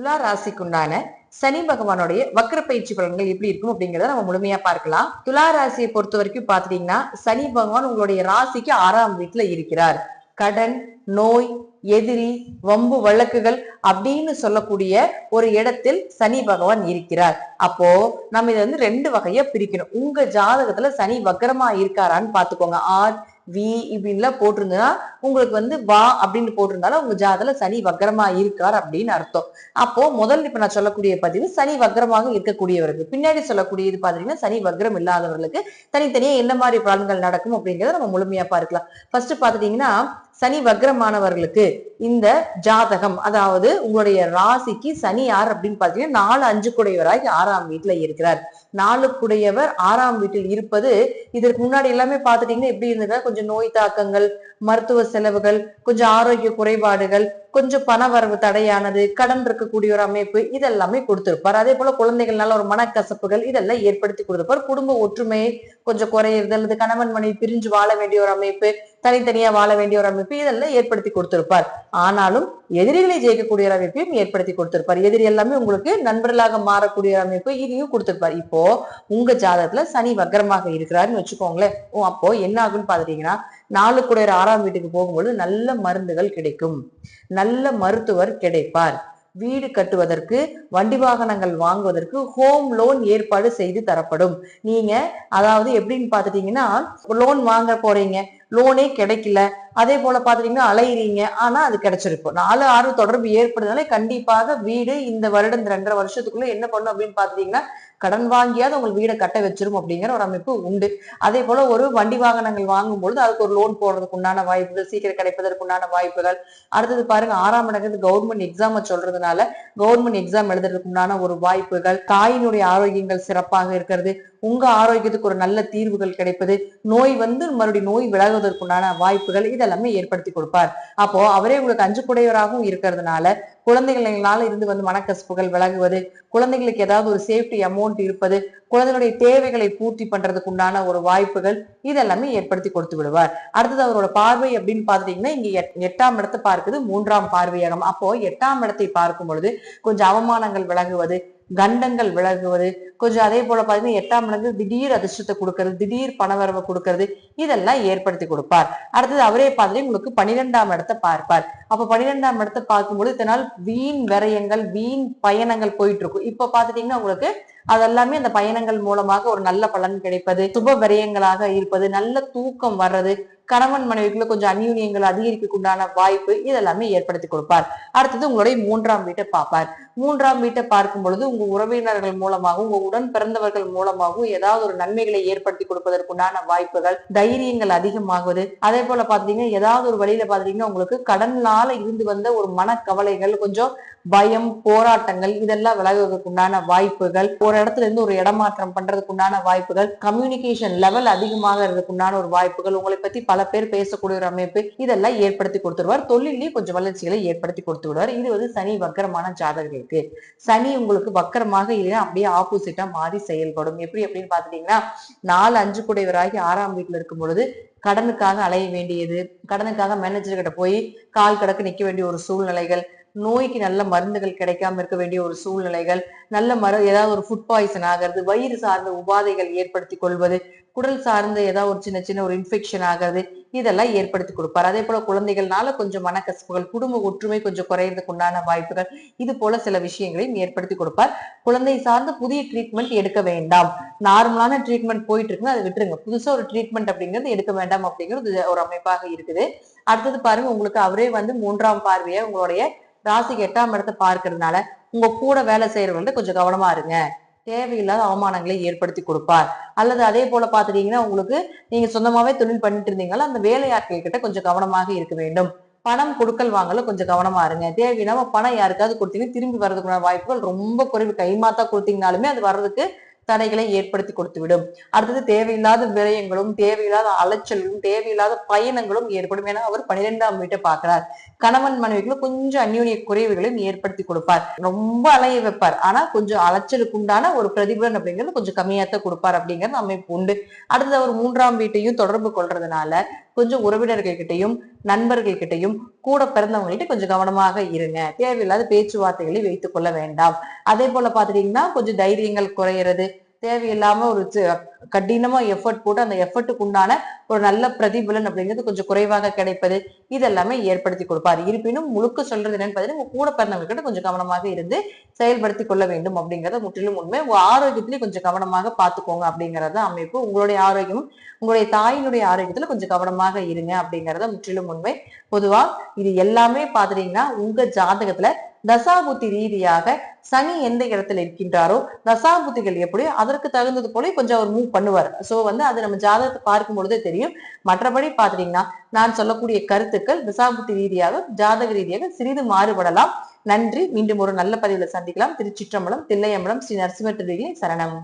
துலா ராசிக்குண்டான சனி பகவானுடைய வக்கர பயிற்சி பலன்கள் எப்படி இருக்கும் அப்படிங்கறத நம்ம முழுமையா பார்க்கலாம். துலா ராசியை பொறுத்த வரைக்கும் பாத்துட்டீங்கன்னா சனி பகவான் உங்களுடைய ராசிக்கு ஆறாம் வீட்டுல இருக்கிறார். கடன் நோய் எதிரி வம்பு வழக்குகள் அப்படின்னு சொல்லக்கூடிய ஒரு இடத்தில் சனி பகவான் இருக்கிறார். அப்போ நம்ம இதை வந்து ரெண்டு வகையா பிரிக்கணும். உங்க ஜாதகத்துல சனி வக்கரமா இருக்காரான்னு பாத்துக்கோங்க. ஆர் வி இப்படின்லாம் போட்டிருந்தா உங்களுக்கு வந்து வா அப்படின்னு போட்டிருந்தாலும் உங்க ஜாதகத்துல சனி வக்கரமா இருக்கார் அப்படின்னு அர்த்தம். அப்போ முதல்ல இப்ப நான் சொல்லக்கூடிய பதிவு சனி வக்கரமாக இருக்கக்கூடியவருக்கு. பின்னாடி சொல்லக்கூடியது பாத்தீங்கன்னா சனி வக்ரம் இல்லாதவர்களுக்கு தனித்தனியா என்ன மாதிரி பலன்கள் நடக்கும் அப்படிங்கறத நம்ம முழுமையா பார்க்கலாம். ஃபர்ஸ்ட் பாத்துட்டீங்கன்னா சனி வக்ரமானவர்களுக்கு இந்த ஜாதகம் அதாவது உங்களுடைய ராசிக்கு சனி யார் அப்படின்னு பாத்தீங்கன்னா நாலு அஞ்சு குடையவராகி ஆறாம் வீட்டுல இருக்கிறார். நாலு குடையவர் ஆறாம் வீட்டில் இருப்பது இதற்கு முன்னாடி எல்லாமே பாத்துட்டீங்கன்னா எப்படி இருந்ததுன்னா கொஞ்சம் நோய் தாக்கங்கள் மருத்துவ செலவுகள் கொஞ்சம் ஆரோக்கிய குறைபாடுகள் கொஞ்சம் பண வரவு தடையானது கடன் இருக்கக்கூடிய ஒரு அமைப்பு இதெல்லாமே கொடுத்திருப்பார். அதே போல குழந்தைகள்னால ஒரு மனக்கசப்புகள் இதெல்லாம் ஏற்படுத்தி கொடுத்திருப்பார். குடும்ப ஒற்றுமையை கொஞ்சம் குறையிறது அல்லது கணவன் மனைவி பிரிஞ்சு வாழ வேண்டிய ஒரு அமைப்பு தனித்தனியா வாழ வேண்டிய ஒரு அமைப்பு இதெல்லாம் ஏற்படுத்தி கொடுத்திருப்பார். ஆனாலும் எதிரிகளை ஜெயிக்கக்கூடிய ஒரு அமைப்பையும் ஏற்படுத்தி கொடுத்திருப்பார். எதிரி எல்லாமே உங்களுக்கு நண்பர்களாக மாறக்கூடிய ஒரு அமைப்பு இதையும் கொடுத்திருப்பார். இப்போ உங்க ஜாதகத்துல சனி வக்கரமாக இருக்கிறாருன்னு வச்சுக்கோங்களேன். ஓ, அப்போ என்ன ஆகும்னு பாத்துட்டீங்கன்னா நாலு குடையர் ஆறாம் வீட்டுக்கு போகும்பொழுது நல்ல மருந்துகள் கிடைக்கும். நல்ல மருத்துவர் கிடைப்பார். வீடு கட்டுவதற்கு வண்டி வாகனங்கள் வாங்குவதற்கு ஹோம் லோன் ஏற்பாடு செய்து தரப்படும். நீங்க அதாவது எப்படின்னு பாத்துட்டீங்கன்னா லோன் வாங்க போறீங்க. லோனே கிடைக்கல. அதே போல பாத்துட்டீங்கன்னா அலையிறீங்க. ஆனா அது கிடைச்சிருக்கும். நாலு ஆறு தொடர்பு ஏற்படுறதுனால கண்டிப்பாக வீடு இந்த வருடம் இந்த ரெண்டரை வருஷத்துக்குள்ள என்ன பண்ணும் அப்படின்னு பாத்துட்டீங்கன்னா கடன் வாங்கியாவது உங்களுக்கு வீடை கட்ட வச்சிரும் அப்படிங்கிற ஒரு அமைப்பு உண்டு. அதே போல ஒரு வண்டி வாகனங்கள் வாங்கும் பொழுது அதுக்கு ஒரு லோன் போடுறதுக்கு உண்டான வாய்ப்புகள் சீக்கிரம் கிடைப்பதற்கு உண்டான வாய்ப்புகள். அடுத்தது பாருங்க ஆறாம் இடங்கிறது கவர்மெண்ட் எக்ஸாம் சொல்றதுனால கவர்மெண்ட் எக்ஸாம் எழுதுறதுக்கு உண்டான ஒரு வாய்ப்புகள். தாயினுடைய ஆரோக்கியங்கள் சிறப்பாக இருக்கிறது. உங்க ஆரோக்கியத்துக்கு ஒரு நல்ல தீர்வுகள் கிடைப்பது. நோய் வந்து மறுபடியும் நோய் விலகுவதற்குண்டான வாய்ப்புகள். இதெல்லாமே ஏற்படுத்தி கொடுப்பார். அப்போ அவரே உங்களுக்கு அஞ்சு குடையவராகவும் இருக்கிறதுனால குழந்தைகளால இருந்து வந்து மனக்கசப்புகள் விலகுவது குழந்தைகளுக்கு ஏதாவது ஒரு சேஃப்டி அமௌண்ட் இருப்பது குழந்தைகளுடைய தேவைகளை பூர்த்தி பண்றதுக்கு உண்டான ஒரு வாய்ப்புகள் இதெல்லாமே ஏற்படுத்தி கொடுத்து விடுவார். அடுத்தது அவரோட பார்வை அப்படின்னு பாத்துட்டீங்கன்னா இங்க எட்- எட்டாம் இடத்தை பார்க்குது மூன்றாம் பார்வையாகும். அப்போ எட்டாம் இடத்தை பார்க்கும் பொழுது கொஞ்சம் அவமானங்கள் விலகுவது கண்டங்கள் விலகுவது கொஞ்சம் அதே போல பாத்தீங்கன்னா எட்டாம் இடங்கு திடீர் அதிர்ஷ்டத்தை கொடுக்கறது திடீர் பணவரவை கொடுக்கறது இதெல்லாம் ஏற்படுத்தி கொடுப்பார். அடுத்தது அவரே பார்த்துட்டு உங்களுக்கு பன்னிரெண்டாம் இடத்தை பார்ப்பார். அப்ப பன்னிரெண்டாம் இடத்தை பார்க்கும்போது இதனால் வீண் விரயங்கள் வீண் பயணங்கள் போயிட்டு இருக்கும் இப்ப பாத்துட்டீங்கன்னா உங்களுக்கு அதெல்லாமே அந்த பயணங்கள் மூலமாக ஒரு நல்ல பலன் கிடைப்பது சுப விரயங்களாக இருப்பது நல்ல தூக்கம் வர்றது கணவன் மனைவிக்குள்ள கொஞ்சம் அந்யூன்யங்கள் அதிகரிக்கக்குண்டான வாய்ப்பு இதெல்லாமே ஏற்படுத்தி கொடுப்பார். அடுத்தது உங்களுடைய மூன்றாம் வீட்டை பார்ப்பார். மூன்றாம் வீட்டை பார்க்கும் பொழுது உங்க உறவினர்கள் மூலமாகவும் உங்க உடன் பிறந்தவர்கள் மூலமாகவும் ஏதாவது ஒரு நன்மைகளை ஏற்படுத்தி கொடுப்பதற்குண்டான வாய்ப்புகள் தைரியங்கள் அதிகமாகுது. அதே போல பாத்தீங்கன்னா ஏதாவது ஒரு வழியில பாத்தீங்கன்னா உங்களுக்கு கடனால இருந்து வந்த ஒரு மனக்கவலைகள் கொஞ்சம் பயம் போராட்டங்கள் இதெல்லாம் விலகுவதற்குண்டான வாய்ப்புகள் ஒரு இடத்துல இருந்து ஒரு இடமாற்றம் பண்றதுக்குண்டான வாய்ப்புகள் கம்யூனிகேஷன் லெவல் அதிகமாக உண்டான ஒரு வாய்ப்புகள் உங்களை பத்தி பல பேர் பேசக்கூடிய ஒரு அமைப்பு இதெல்லாம் ஏற்படுத்தி கொடுத்துருவார் தொழிலையும் கொஞ்சம் வளர்ச்சிகளை ஏற்படுத்தி கொடுத்து விடுவார் இது வந்து சனி வக்கரமான ஜாதகர்களுக்கு. சனி உங்களுக்கு வக்கரமாக இல்லைன்னா அப்படியே ஆப்போசிட்டா மாறி செயல்படும். எப்படி அப்படின்னு பாத்துட்டீங்கன்னா நாலு அஞ்சு குடைவராகி ஆறாம் வீட்டுல இருக்கும் பொழுது கடனுக்காக அலைய வேண்டியது கடனுக்காக மேனேஜர் கிட்ட போய் கால் கடக்கு நிக்க வேண்டிய ஒரு சூழ்நிலைகள் நோய்க்கு நல்ல மருந்துகள் கிடைக்காம இருக்க வேண்டிய ஒரு சூழ்நிலைகள் நல்ல மரு ஏதாவது ஒரு ஃபுட் பாய்சன் ஆகிறது வயிறு சார்ந்த உபாதைகள் ஏற்படுத்தி கொள்வது குடல் சார்ந்த ஏதாவது ஒரு சின்ன சின்ன ஒரு இன்ஃபெக்ஷன் ஆகிறது இதெல்லாம் ஏற்படுத்தி கொடுப்பார். அதே போல குழந்தைகள்னால கொஞ்சம் மனக்கசப்புகள் குடும்ப ஒற்றுமை கொஞ்சம் குறையறதுக்கு உண்டான வாய்ப்புகள் இது போல சில விஷயங்களையும் ஏற்படுத்தி கொடுப்பார். குழந்தை சார்ந்த புதிய ட்ரீட்மெண்ட் எடுக்க வேண்டாம். நார்மலான ட்ரீட்மெண்ட் போயிட்டு இருக்குன்னா அதை விட்டுருங்க. புதுசா ஒரு ட்ரீட்மெண்ட் அப்படிங்கிறது எடுக்க வேண்டாம் அப்படிங்கிறது ஒரு அமைப்பாக இருக்குது. அடுத்தது பாருங்க உங்களுக்கு அவரே வந்து மூன்றாம் பார்வையை உங்களுடைய ராசிக்கு எட்டாம் இடத்தை பார்க்கறதுனால உங்க கூட வேலை செய்யறவங்கள்ட்ட கொஞ்சம் கவனமா இருங்க. தேவையில்லாத அவமானங்களை ஏற்படுத்தி கொடுப்பார். அல்லது அதே போல பாத்துட்டீங்கன்னா உங்களுக்கு நீங்க சொந்தமாவே தொழில் பண்ணிட்டு இருந்தீங்களா அந்த வேலையாட்கள் கிட்ட கொஞ்சம் கவனமாக இருக்க வேண்டும். பணம் கொடுக்கல் வாங்கல கொஞ்சம் கவனமா இருங்க. தேவையில்லாம பணம் யாருக்காவது கொடுத்தீங்கன்னா திரும்பி வர்றதுக்குள்ள வாய்ப்புகள் ரொம்ப குறைவு. கைமாத்தா கொடுத்தீங்கனாலுமே அது வர்றதுக்கு தடைகளை ஏற்படுத்தி கொடுத்துவிடும். அடுத்தது தேவையில்லாத விரயங்களும் தேவையில்லாத அலைச்சலும் தேவையில்லாத பயணங்களும் ஏற்படும் என அவர் பன்னிரெண்டாம் வீட்டை பார்க்கிறார். கணவன் மனைவிக்குள்ள கொஞ்சம் அந்யூனிய குறைவுகளையும் ஏற்படுத்தி கொடுப்பார். ரொம்ப அலைய வைப்பார். ஆனா கொஞ்சம் அலைச்சலுக்கு உண்டான ஒரு பிரதிபலன் அப்படிங்கிறது கொஞ்சம் கம்மியாத்தான் கொடுப்பார் அப்படிங்கிறது அமைப்பு உண்டு. அடுத்தது அவர் மூன்றாம் வீட்டையும் தொடர்பு கொள்றதுனால கொஞ்சம் உறவினர்கள்கிட்டையும் நண்பர்கள்கிட்டையும் கூட பிறந்தவங்கள்ட்ட கொஞ்சம் கவனமாக இருங்க. தேவையில்லாத பேச்சுவார்த்தைகளை வைத்துக் கொள்ள வேண்டாம். அதே போல பாத்துட்டீங்கன்னா கொஞ்சம் தைரியங்கள் குறையிறது தேவையில்லாம ஒரு கடினமா எஃபர்ட் போட்டு அந்த எஃபர்ட்டுக்கு உண்டான ஒரு நல்ல பிரதிபலன் அப்படிங்கிறது கொஞ்சம் குறைவாக கிடைப்பது. இதெல்லாமே ஏற்படுத்தி கொடுப்பார். இருப்பினும் முழுக்க சொல்றது என்னன்னு பாத்தீங்கன்னா உங்க கூட பிறந்தவங்க கிட்ட கொஞ்சம் கவனமாக இருந்து செயல்படுத்தி கொள்ள வேண்டும் அப்படிங்கறத முற்றிலும் உண்மை. உங்க ஆரோக்கியத்திலேயே கொஞ்சம் கவனமாக பார்த்துக்கோங்க அப்படிங்கறத அமைப்பு. உங்களுடைய ஆரோக்கியம் உங்களுடைய தாயினுடைய ஆரோக்கியத்துல கொஞ்சம் கவனமாக இருங்க அப்படிங்கறத முற்றிலும் உண்மை. பொதுவா இது எல்லாமே பாத்துட்டீங்கன்னா உங்க ஜாதகத்துல தசாபுத்தி ரீதியாக சனி எந்த இடத்துல இருக்கின்றாரோ தசாபுத்திகள் எப்படியோ அதற்கு தகுந்தது போல கொஞ்சம் அவர் மூவ் பண்ணுவார். சோ வந்து அது நம்ம ஜாதகத்தை பார்க்கும் பொழுதே தெரியும். மற்றபடி பாத்துட்டீங்கன்னா நான் சொல்லக்கூடிய கருத்துக்கள் தசாபுத்தி ரீதியாக ஜாதக ரீதியாக சிறிது மாறுபடலாம். நன்றி. மீண்டும் ஒரு நல்ல பதிவுல சந்திக்கலாம். திருச்சிற்றம்பலம் தில்லையம்பலம் ஸ்ரீ நரசிம்ம சரணம்.